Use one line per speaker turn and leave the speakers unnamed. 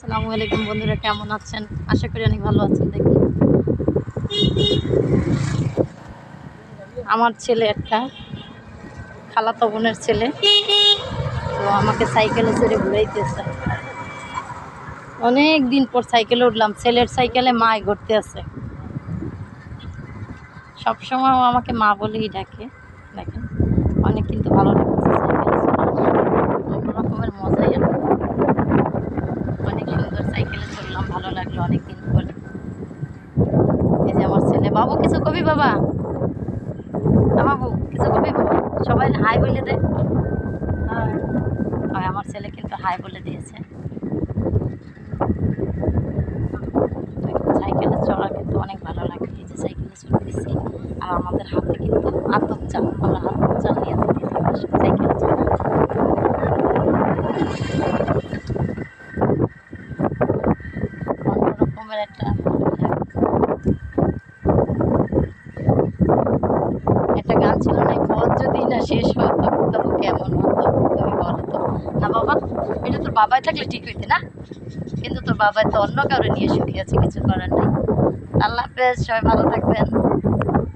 আসসালামু আলাইকুম বন্ধুরা, কেমন আছেন? আশা করি অনেক ভালো আছেন, দেখুন। আমার ছেলে একটা, খালাতো বোনের ছেলে। তো আমাকে সাইকেলে চড়ে ঘুরাইতেছে। অনেক দিন পর সাইকেলে উঠলাম, ছেলের সাইকেলে মায় ঘুরতে আছে। সবসময় আমাকে মা বলেই ডাকে, দেখেন। অনেক কিন্তু ভালো লাগছে সাইকেলে অন্য রকমের মজাই আর অনেক সুন্দর সাইকেলে চললাম ভালো লাগল অনেক দিন পরে। এই যে আমার ছেলে। বাবু, কিছু কবি বাবা? বাবু, কিছু কবি বাবা? সবাই হাই বলে দে। হয় আমার ছেলে কিন্তু হাই বলে দিয়েছে। সাইকেলে চড়া কিন্তু অনেক ভালো লাগে। এই যে সাইকেলে চলতেছি আর আমাদের হাতে কিন্তু আতপ চাল, আমরা হাতপ চাল নিয়ে যেতেছি সাইকেলে চড়া। অন্যরকমের একটা একটা গান ছিল না পথ যদি না শেষ হয় তখন তবু কেমন হতো তুমি বলো তো। না বাবা, এটা তোর বাবাই থাকলে ঠিক হইতে না? কিন্তু তোর বাবাই তো অন্য কারও নিয়ে সুখী আছে, কিছু করার নেই। আল্লাহ হাফেজ, সবাই ভালো থাকবেন।